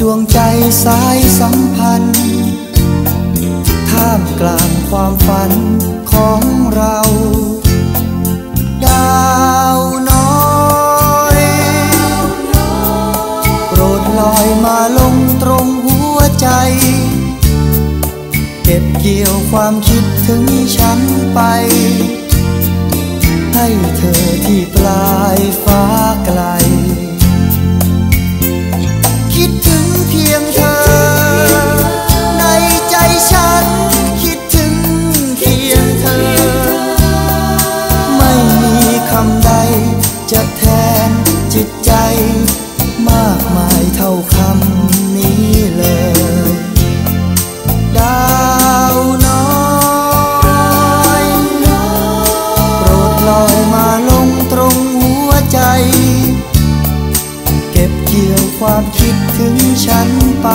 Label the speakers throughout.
Speaker 1: ดวงใจสายสัมพันธ์ ท่ามกลางความฝันของเรา ดาวน้อยโปรดลอยมาลงตรงหัวใจ เก็บเกี่ยวความคิดถึงฉันไป ให้เธอที่ปลายฟ้าไกล จะแทนจิตใจ มากมายเท่าคำนี้เลย ดาวน้อยโปรดลอยมาลงตรงหัวใจ เก็บเกี่ยวความคิดถึงฉันไป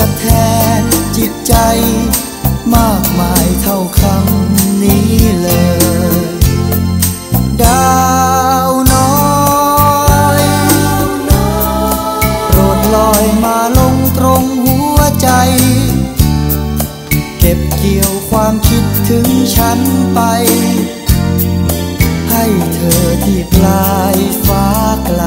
Speaker 1: จะแทนจิตใจมากมายเท่าคำนี้เลย ดาวน้อยโปรดลอยมาลงตรงหัวใจ เก็บเกี่ยวความคิดถึงฉันไป ให้เธอที่ปลายฟ้าไกล